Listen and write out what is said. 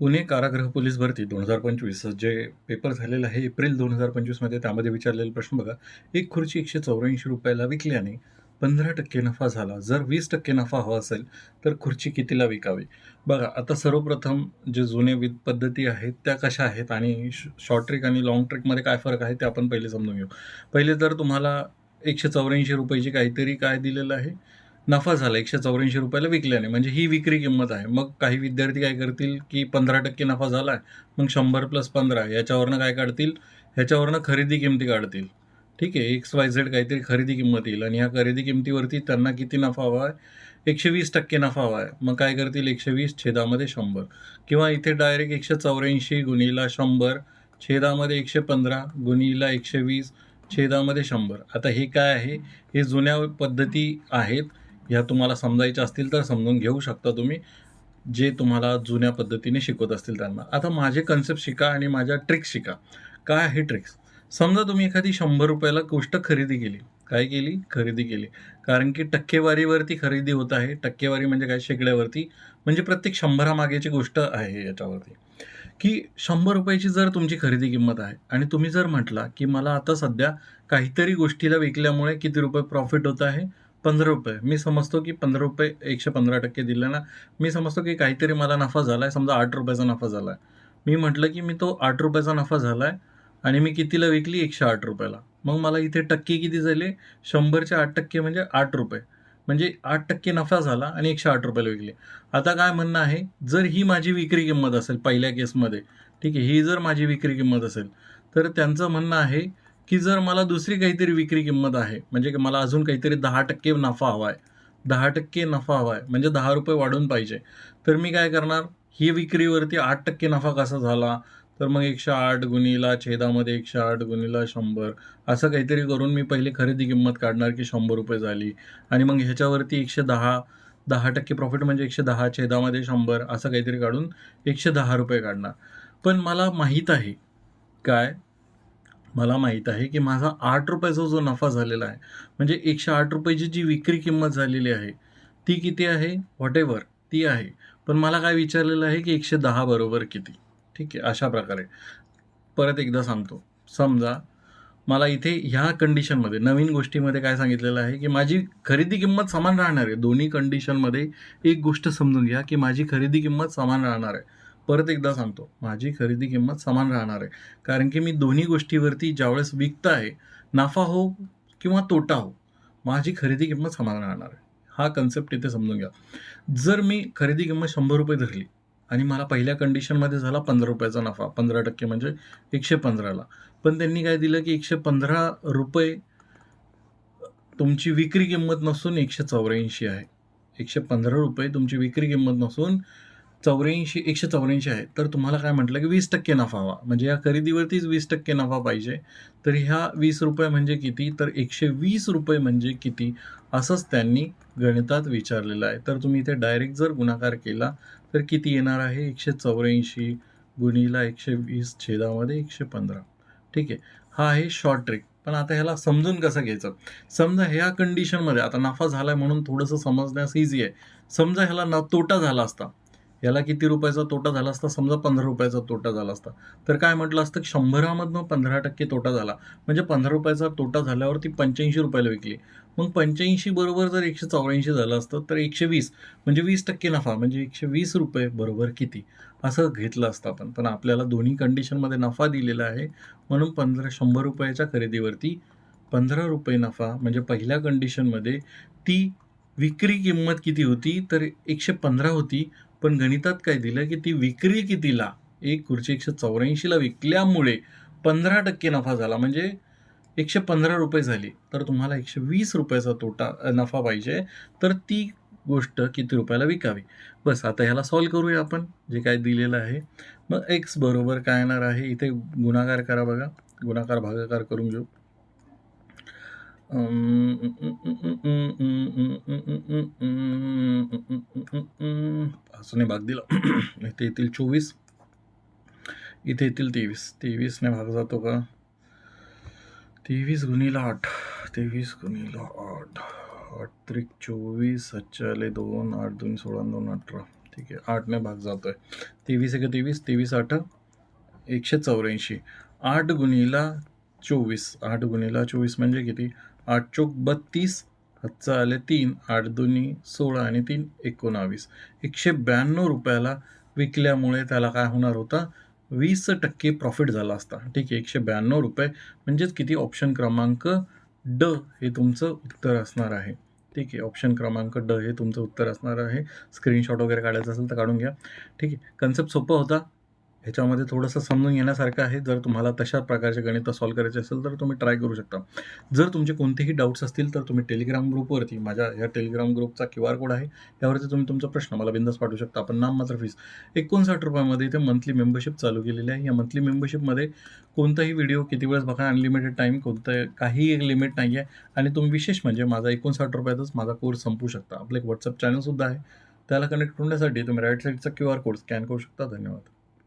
पुणे कारागृह पोलीस भरती दोन हजार पंचवीस जे पेपर झालेलं आहे एप्रिल दोन हजार पंचवीसमध्ये त्यामध्ये विचारलेला प्रश्न बघा. एक खुर्ची एकशे चौऱ्याऐंशी रुपयाला विकल्याने पंधरा टक्के नफा झाला. जर वीस टक्के नफा हवा असेल तर खुर्ची कितीला विकावी? बघा आता सर्वप्रथम जे जुने विद पद्धती आहेत त्या कशा आहेत आणि शॉर्ट ट्रिक आणि लाँग ट्रिकमध्ये काय फरक आहे ते आपण पहिले समजून घेऊ. पहिले तर तुम्हाला एकशे चौऱ्याऐंशी रुपयाची काहीतरी काय दिलेलं आहे. नफा झाला एकशे चौऱ्याऐंशी रुपयाला विकल्याने. म्हणजे ही विक्री किंमत आहे. मग काही विद्यार्थी काय करतील की पंधरा टक्के नफा झाला आहे मग शंभर प्लस पंधरा याच्यावरनं काय काढतील? ह्याच्यावरनं खरेदी किमती काढतील. ठीक आहे एक्स वाय झेड काहीतरी खरेदी किंमत येईल आणि ह्या खरेदी किमतीवरती त्यांना किती नफा हवा आहे? एकशे वीस टक्के नफा हवा आहे. मग काय करतील? एकशे वीस छेदामध्ये शंभर. किंवा इथे डायरेक्ट एकशे चौऱ्याऐंशी गुणीला शंभर छेदामध्ये एकशे पंधरा गुणीला एकशे वीस छेदामध्ये शंभर. आता हे काय आहे? हे जुन्या पद्धती आहेत. ह्या तुम्हाला समजायच्या असतील तर समजून घेऊ शकता तुम्ही जे तुम्हाला जुन्या पद्धतीने शिकवत असतील त्यांना. आता माझे कन्सेप्ट शिका आणि माझ्या ट्रिक्स शिका. काय आहे ट्रिक्स समजा तुम्ही एखादी शंभर रुपयाला गोष्ट खरेदी केली. काय केली? खरेदी केली. कारण की टक्केवारीवरती खरेदी होत आहे. टक्केवारी म्हणजे काय? शेकड्यावरती म्हणजे प्रत्येक शंभरामागेची गोष्ट आहे याच्यावरती. की शंभर रुपयाची जर तुमची खरेदी किंमत आहे आणि तुम्ही जर म्हटला की मला आता सध्या काहीतरी गोष्टीला विकल्यामुळे किती रुपये प्रॉफिट होत आहे? पंधरा रुपये. मी समजतो की पंधरा रुपये एकशे पंधरा टक्के दिले ना मी समजतो की काहीतरी मला नफा झाला आहे समजा आठ रुपयाचा नफा झाला आहे मी म्हटलं की मी तो आठ रुपयाचा नफा झाला आहे आणि मी कितीला विकली? एकशे आठ रुपयाला. मग मला इथे टक्के किती झाले? शंभरचे आठ टक्के म्हणजे आठ रुपये. म्हणजे आठ टक्के नफा झाला आणि एकशे आठ रुपयाला विकले. आता काय म्हणणं आहे? जर ही माझी विक्री किंमत असेल पहिल्या केसमध्ये ठीक आहे ही जर माझी विक्री किंमत असेल तर त्यांचं म्हणणं आहे की जर मला दुसरी काहीतरी विक्री किंमत आहे म्हणजे की मला अजून काहीतरी दहा टक्के नफा हवा आहे दहा टक्के नफा हवा आहे म्हणजे दहा रुपये वाढून पाहिजे तर मी काय करणार? ही विक्रीवरती आठ टक्के नफा कसा झाला? तर मग एकशे आठ गुणीला छेदामध्ये एकशे आठ गुणीला शंभर असं काहीतरी करून मी पहिली खरेदी किंमत काढणार की शंभर रुपये झाली. आणि मग ह्याच्यावरती एकशे दहा दहा टक्के प्रॉफिट म्हणजे एकशे दहा छेदामध्ये शंभर असं काहीतरी काढून एकशे दहा रुपये काढणार. पण मला माहीत आहे काय? मला माहीत आहे की माझा आठ रुपयाचा जो नफा झालेला आहे म्हणजे एकशे आठ रुपयाची जी विक्री किंमत झालेली आहे ती किती आहे? व्हॉटेवर ती आहे. पण मला काय विचारलेलं आहे की एकशे दहा बरोबर किती? ठीक आहे अशा प्रकारे. परत एकदा सांगतो. समजा मला इथे ह्या कंडिशनमध्ये नवीन गोष्टीमध्ये काय सांगितलेलं आहे की माझी खरेदी किंमत समान राहणार आहे. दोन्ही कंडिशनमध्ये एक गोष्ट समजून घ्या की माझी खरेदी किंमत समान राहणार आहे. परत एकदा सांगतो माझी खरेदी किंमत समान राहणार आहे. कारण की मी दोन्ही गोष्टीवरती ज्यावेळेस विकत आहे नफा हो किंवा तोटा हो माझी खरेदी किंमत समान राहणार आहे. हा कन्सेप्ट इथे समजून घ्या. जर मी खरेदी किंमत शंभर रुपये धरली आणि मला पहिल्या कंडिशनमध्ये झाला पंधरा रुपयाचा नफा पंधरा टक्के म्हणजे एकशे पंधराला पण त्यांनी काय दिलं की एकशे पंधरा रुपये तुमची विक्री किंमत नसून एकशे चौऱ्याऐंशी आहे. एकशे पंधरा रुपये तुमची विक्री किंमत नसून चौऱ्याऐंशी एकशे चौऱ्याऐंशी आहे. तर तुम्हाला काय म्हटलं की वीस टक्के नफा हवा म्हणजे या खरेदीवरतीच वीस टक्के नफा पाहिजे. तर ह्या वीस रुपये म्हणजे किती? तर एकशे वीस रुपये म्हणजे किती? असंच त्यांनी गणितात विचारलेलं आहे. तर तुम्ही इथे डायरेक्ट जर गुणाकार केला तर किती येणार आहे? एकशे चौऱ्याऐंशी गुणीला एकशे वीस छेदामध्ये एकशे पंधरा. ठीक आहे? हा आहे शॉर्ट ट्रिक पण आता ह्याला समजून कसं घ्यायचं? समजा ह्या कंडिशनमध्ये आता नफा झाला आहे म्हणून थोडंसं समजण्यास इझी आहे. समजा ह्याला न तोटा झाला असता याला किती रुपयाचा तोटा झाला असता? समजा पंधरा रुपयाचा तोटा झाला असता. तर काय म्हटलं असतं? की शंभरामधनं पंधरा टक्के तोटा झाला. म्हणजे पंधरा रुपयाचा तोटा झाल्यावर ती पंच्याऐंशी रुपयाला विकली. मग पंच्याऐंशी बरोबर जर एकशे चौऱ्याऐंशी झालं असतं तर एकशे वीस म्हणजे वीस टक्के नफा म्हणजे एकशे वीस रुपये बरोबर किती? असं घेतलं असतं आपण. पण आपल्याला दोन्ही कंडिशनमध्ये नफा दिलेला आहे. म्हणून पंधरा शंभर रुपयाच्या खरेदीवरती पंधरा रुपये नफा म्हणजे पहिल्या कंडिशनमध्ये ती विक्री किंमत किती होती? तर एकशे पंधरा होती. पण गणितात काय दिलं की ती विक्री कितीला? एक खुर्ची एकशे चौऱ्याऐंशीला विकल्यामुळे पंधरा टक्के नफा झाला. म्हणजे एकशे पंधरा रुपये झाली. तर तुम्हाला एकशे वीस रुपयाचा तोटा नफा पाहिजे. तर ती गोष्ट किती रुपयाला विकावी? बस आता ह्याला सॉल्व करूया आपण जे काय दिलेलं आहे. मग एक्स बरोबर काय येणार आहे? इथे गुणाकार करा बघा. गुणाकार भागाकार करून घेऊ. असं भाग दिला. इथे येतील चोवीस. इथे येतील तेवीस. तेवीसने भाग जातो का? तेवीस गुणीला आठ. तेवीस गुणीला आठ. आठ त्रिक चोवीस सच्चाले दोन आठ दोन सोळा दोन अठरा. ठीक आहे आठने भाग जातो आहे तेवीस एक तेवीस तेवीस आठ एकशे चौऱ्याऐंशी. आठ गुणीला चोवीस. आठ गुणीला चोवीस म्हणजे किती? आठ चोक बत्तीस हातचा आले तीन आठ दोन्ही सोळा आणि तीन एकोणावीस. एकशे ब्याण्णव रुपयाला विकल्यामुळे त्याला काय होणार होता? वीस टक्के प्रॉफिट झाला असता. ठीक आहे एकशे ब्याण्णव रुपये म्हणजेच किती? ऑप्शन क्रमांक ड हे तुमचं उत्तर असणार आहे. ठीक आहे ऑप्शन क्रमांक ड हे तुमचं उत्तर असणार आहे. स्क्रीनशॉट वगैरे काढायचं असेल तर काढून घ्या. ठीक आहे कन्सेप्ट सोपं होता. ह्याच्यामध्ये थोडंसं समजून घेण्यासारखं आहे. जर तुम्हाला तशा प्रकारचे गणित सॉल्व करायचे असेल तर तुम्ही ट्राय करू शकता. जर तुमचे कोणतेही डाऊट्स असतील तर तुम्ही टेलिग्राम ग्रुपवरती माझ्या या टेलिग्राम ग्रुपचा क्यू आर कोड आहे. यावरती तुम्ही तुमचा प्रश्न मला बिंदास पाठवू शकता. आपण नाम मात्र फीस एकोणसाठ रुपयामध्ये इथे मंथली मेंबरशिप चालू केलेली आहे. या मंथली मेंबरशिपमध्ये कोणताही व्हिडिओ किती वेळेस बघा? अनलिमिटेड टाईम कोणतं काही एक लिमिट नाही आहे. आणि तुम्ही विशेष म्हणजे माझा एकोणसाठ रुपयातच माझा कोर्स संपू शकता. आपलं एक व्हॉट्सअप चॅनलसुद्धा आहे. त्याला कनेक्ट होण्यासाठी तुम्ही राईट साईडचा क्यू आर कोड स्कॅन करू शकता. धन्यवाद.